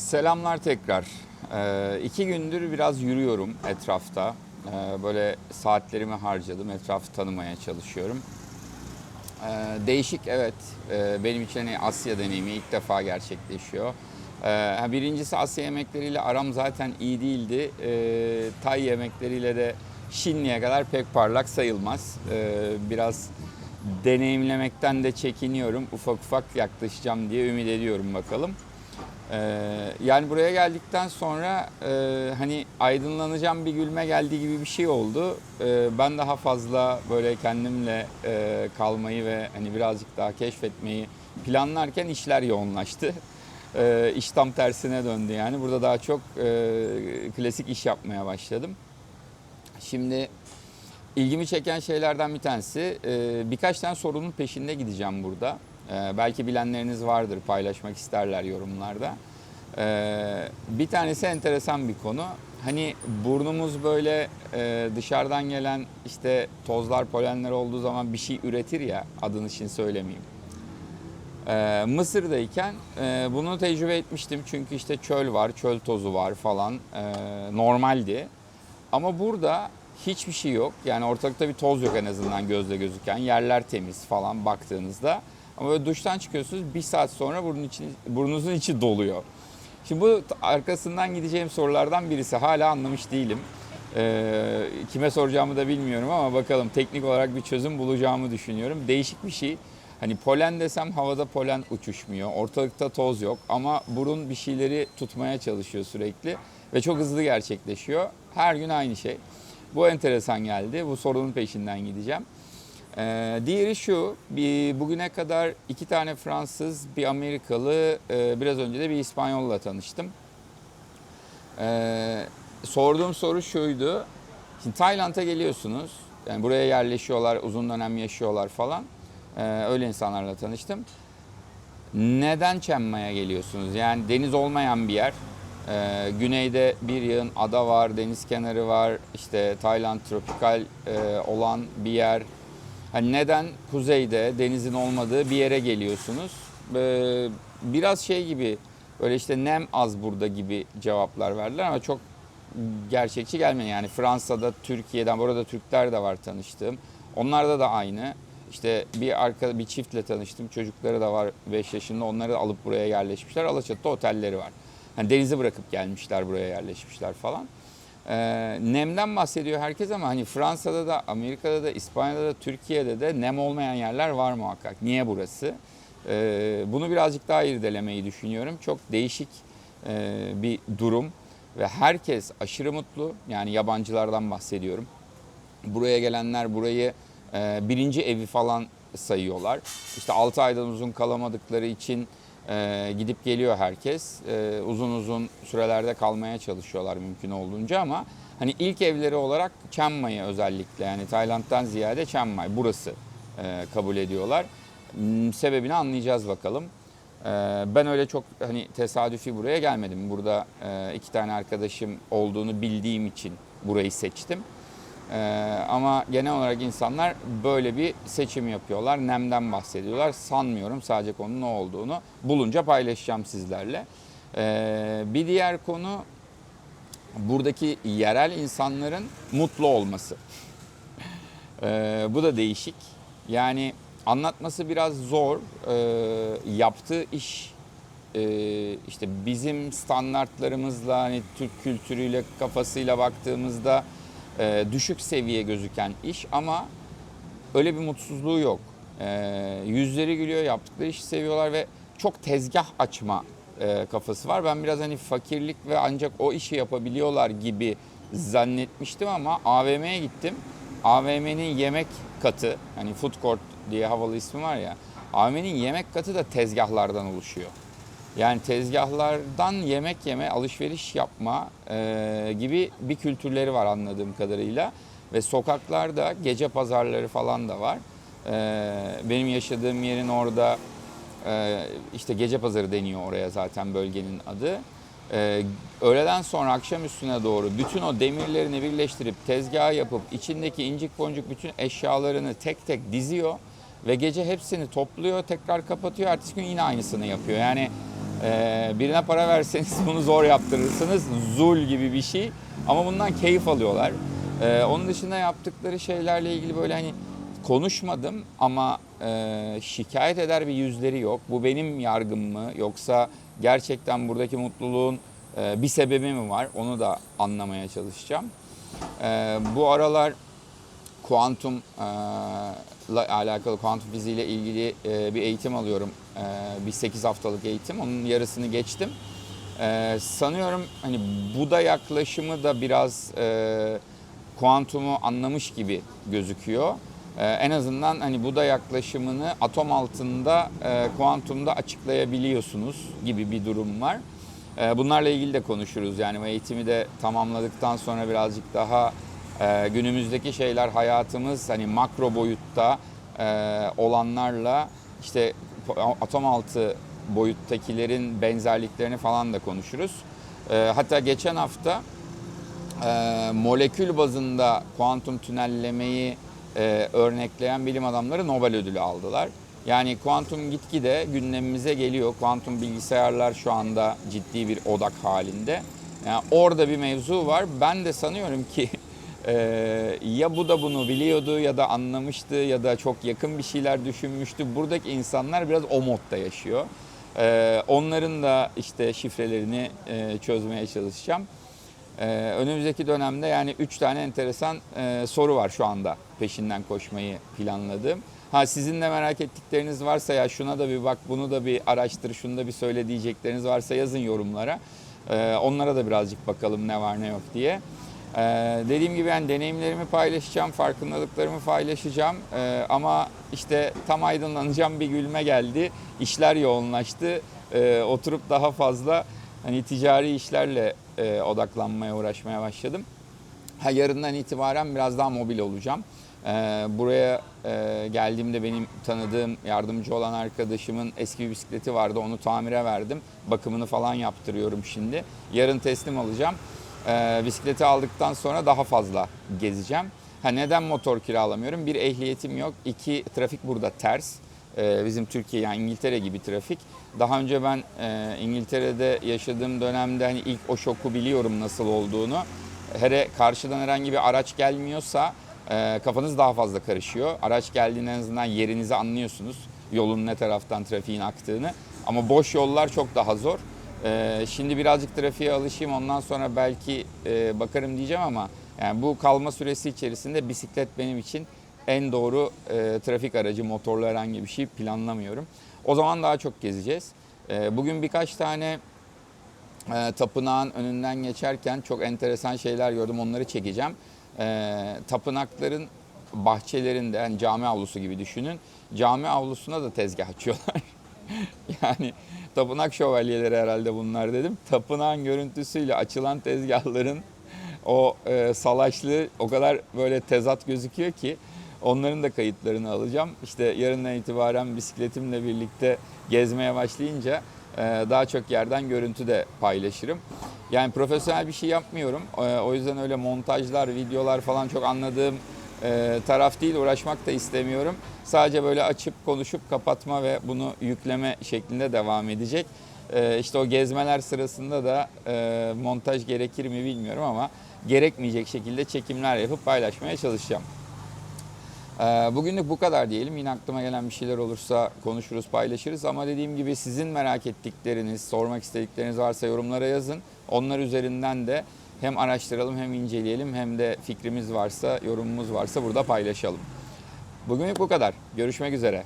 Selamlar tekrar. Ee, iki gündür biraz yürüyorum etrafta. Ee, böyle saatlerimi harcadım. Etrafı tanımaya çalışıyorum. Ee, değişik evet. Ee, benim için hani Asya deneyimi ilk defa gerçekleşiyor. Ee, birincisi Asya yemekleriyle aram zaten iyi değildi. Ee, Tay yemekleriyle de şimdiye kadar pek parlak sayılmaz. Ee, biraz deneyimlemekten de çekiniyorum. Ufak ufak yaklaşacağım diye ümit ediyorum bakalım. Ee, yani buraya geldikten sonra e, hani aydınlanacağım bir gülme geldiği gibi bir şey oldu. Ee, ben daha fazla böyle kendimle e, kalmayı ve hani birazcık daha keşfetmeyi planlarken işler yoğunlaştı. Ee, iş tam tersine döndü yani. Burada daha çok e, klasik iş yapmaya başladım. Şimdi ilgimi çeken şeylerden bir tanesi e, birkaç tane sorunun peşinde gideceğim burada. E, belki bilenleriniz vardır paylaşmak isterler yorumlarda. E, bir tanesi enteresan bir konu. Hani burnumuz böyle e, dışarıdan gelen işte tozlar, polenler olduğu zaman bir şey üretir ya adını şimdi söylemeyeyim. Ee, Mısır'dayken e, bunu tecrübe etmiştim çünkü işte çöl var, çöl tozu var falan e, normaldi. Ama burada hiçbir şey yok. Yani ortalıkta bir toz yok en azından gözle gözüken. Yerler temiz falan baktığınızda. Ama böyle duştan çıkıyorsunuz bir saat sonra burnun içi, burnunuzun içi doluyor. Şimdi bu arkasından gideceğim sorulardan birisi. Hala anlamış değilim. Ee, kime soracağımı da bilmiyorum ama bakalım teknik olarak bir çözüm bulacağımı düşünüyorum. Değişik bir şey. Hani polen desem havada polen uçuşmuyor. Ortalıkta toz yok ama burun bir şeyleri tutmaya çalışıyor sürekli ve çok hızlı gerçekleşiyor. Her gün aynı şey. Bu enteresan geldi. Bu sorunun peşinden gideceğim. Ee, diğeri şu, bir, bugüne kadar iki tane Fransız, bir Amerikalı, e, biraz önce de bir İspanyolla tanıştım. Ee, sorduğum soru şuydu. Şimdi Tayland'a geliyorsunuz. Yani buraya yerleşiyorlar, uzun dönem yaşıyorlar falan. Ee, öyle insanlarla tanıştım. Neden Chiang geliyorsunuz? Yani deniz olmayan bir yer. Ee, güneyde bir yığın ada var, deniz kenarı var. İşte Tayland tropikal e, olan bir yer. Hani neden kuzeyde denizin olmadığı bir yere geliyorsunuz? Ee, biraz şey gibi böyle işte nem az burada gibi cevaplar verdiler ama çok gerçekçi gelmedi. Yani Fransa'da, Türkiye'den, burada Türkler de var tanıştığım. Onlarda da aynı. İşte bir arka bir çiftle tanıştım. Çocukları da var 5 yaşında. Onları da alıp buraya yerleşmişler. Alaçatı'da otelleri var. Hani denizi bırakıp gelmişler buraya yerleşmişler falan. Ee, nemden bahsediyor herkes ama hani Fransa'da da, Amerika'da da, İspanya'da da, Türkiye'de de nem olmayan yerler var muhakkak. Niye burası? Ee, bunu birazcık daha irdelemeyi düşünüyorum. Çok değişik e, bir durum ve herkes aşırı mutlu. Yani yabancılardan bahsediyorum. Buraya gelenler burayı e, birinci evi falan sayıyorlar. İşte 6 aydan uzun kalamadıkları için e, gidip geliyor herkes. E, uzun uzun sürelerde kalmaya çalışıyorlar mümkün olduğunca ama hani ilk evleri olarak Chiang Mai özellikle yani Tayland'dan ziyade Chiang Mai burası e, kabul ediyorlar. Hmm, Sebebini anlayacağız bakalım. E, ben öyle çok hani tesadüfi buraya gelmedim. Burada e, iki tane arkadaşım olduğunu bildiğim için burayı seçtim. Ee, ama genel olarak insanlar böyle bir seçim yapıyorlar. Nemden bahsediyorlar. Sanmıyorum sadece konunun ne olduğunu. Bulunca paylaşacağım sizlerle. Ee, bir diğer konu buradaki yerel insanların mutlu olması. Ee, bu da değişik. Yani anlatması biraz zor. Ee, yaptığı iş e, işte bizim standartlarımızla hani Türk kültürüyle kafasıyla baktığımızda e, düşük seviye gözüken iş ama öyle bir mutsuzluğu yok. E, yüzleri gülüyor, yaptıkları işi seviyorlar ve çok tezgah açma e, kafası var. Ben biraz hani fakirlik ve ancak o işi yapabiliyorlar gibi zannetmiştim ama AVM'ye gittim. AVM'nin yemek katı, hani food court diye havalı ismi var ya. AVM'nin yemek katı da tezgahlardan oluşuyor. Yani tezgahlardan yemek yeme, alışveriş yapma e, gibi bir kültürleri var anladığım kadarıyla. Ve sokaklarda gece pazarları falan da var. E, benim yaşadığım yerin orada e, işte gece pazarı deniyor oraya zaten bölgenin adı. E, öğleden sonra akşam üstüne doğru bütün o demirlerini birleştirip tezgah yapıp içindeki incik boncuk bütün eşyalarını tek tek diziyor ve gece hepsini topluyor, tekrar kapatıyor. Ertesi gün yine aynısını yapıyor. Yani Ee, birine para verseniz bunu zor yaptırırsınız. Zul gibi bir şey. Ama bundan keyif alıyorlar. Ee, onun dışında yaptıkları şeylerle ilgili böyle hani konuşmadım ama e, şikayet eder bir yüzleri yok. Bu benim yargım mı yoksa gerçekten buradaki mutluluğun e, bir sebebi mi var? Onu da anlamaya çalışacağım. E, bu aralar kuantum e, la alakalı kuantum fiziği ile ilgili e, bir eğitim alıyorum. E, bir 8 haftalık eğitim. Onun yarısını geçtim. E, sanıyorum hani bu da yaklaşımı da biraz e, kuantumu anlamış gibi gözüküyor. E, en azından hani bu da yaklaşımını atom altında e, kuantumda açıklayabiliyorsunuz gibi bir durum var. Bunlarla ilgili de konuşuruz. Yani eğitimi de tamamladıktan sonra birazcık daha e, günümüzdeki şeyler hayatımız hani makro boyutta olanlarla işte atom altı boyuttakilerin benzerliklerini falan da konuşuruz. E, hatta geçen hafta e, molekül bazında kuantum tünellemeyi e, örnekleyen bilim adamları Nobel ödülü aldılar. Yani kuantum gitgide gündemimize geliyor. Kuantum bilgisayarlar şu anda ciddi bir odak halinde. Yani orada bir mevzu var. Ben de sanıyorum ki e, ya bu da bunu biliyordu ya da anlamıştı ya da çok yakın bir şeyler düşünmüştü. Buradaki insanlar biraz o modda yaşıyor. E, onların da işte şifrelerini e, çözmeye çalışacağım. Ee, önümüzdeki dönemde yani 3 tane enteresan e, soru var şu anda peşinden koşmayı planladığım. Ha sizin de merak ettikleriniz varsa ya şuna da bir bak bunu da bir araştır şunu da bir söyle diyecekleriniz varsa yazın yorumlara. Ee, onlara da birazcık bakalım ne var ne yok diye. Ee, dediğim gibi ben deneyimlerimi paylaşacağım, farkındalıklarımı paylaşacağım. Ee, ama işte tam aydınlanacağım bir gülme geldi. İşler yoğunlaştı. Ee, oturup daha fazla hani ticari işlerle e, odaklanmaya, uğraşmaya başladım. Ha, yarından itibaren biraz daha mobil olacağım. E, buraya e, geldiğimde benim tanıdığım, yardımcı olan arkadaşımın eski bir bisikleti vardı. Onu tamire verdim. Bakımını falan yaptırıyorum şimdi. Yarın teslim alacağım. E, bisikleti aldıktan sonra daha fazla gezeceğim. Ha, neden motor kiralamıyorum? Bir ehliyetim yok. İki trafik burada ters. E, bizim Türkiye yani İngiltere gibi trafik. Daha önce ben e, İngiltere'de yaşadığım dönemde hani ilk o şoku biliyorum nasıl olduğunu. Hele karşıdan herhangi bir araç gelmiyorsa e, kafanız daha fazla karışıyor. Araç geldiğinde en azından yerinizi anlıyorsunuz. Yolun ne taraftan trafiğin aktığını. Ama boş yollar çok daha zor. E, şimdi birazcık trafiğe alışayım ondan sonra belki e, bakarım diyeceğim ama yani bu kalma süresi içerisinde bisiklet benim için en doğru e, trafik aracı, motorlu herhangi bir şey planlamıyorum. O zaman daha çok gezeceğiz. E, bugün birkaç tane e, tapınağın önünden geçerken çok enteresan şeyler gördüm. Onları çekeceğim. E, tapınakların bahçelerinde, yani cami avlusu gibi düşünün. Cami avlusuna da tezgah açıyorlar. yani tapınak şövalyeleri herhalde bunlar dedim. Tapınağın görüntüsüyle açılan tezgahların o e, salaşlığı o kadar böyle tezat gözüküyor ki Onların da kayıtlarını alacağım. İşte yarından itibaren bisikletimle birlikte gezmeye başlayınca e, daha çok yerden görüntü de paylaşırım. Yani profesyonel bir şey yapmıyorum. E, o yüzden öyle montajlar, videolar falan çok anladığım e, taraf değil. Uğraşmak da istemiyorum. Sadece böyle açıp konuşup kapatma ve bunu yükleme şeklinde devam edecek. İşte o gezmeler sırasında da montaj gerekir mi bilmiyorum ama gerekmeyecek şekilde çekimler yapıp paylaşmaya çalışacağım. Ee, bugünlük bu kadar diyelim. Yine aklıma gelen bir şeyler olursa konuşuruz, paylaşırız. Ama dediğim gibi sizin merak ettikleriniz, sormak istedikleriniz varsa yorumlara yazın. Onlar üzerinden de hem araştıralım hem inceleyelim hem de fikrimiz varsa, yorumumuz varsa burada paylaşalım. Bugünlük bu kadar. Görüşmek üzere.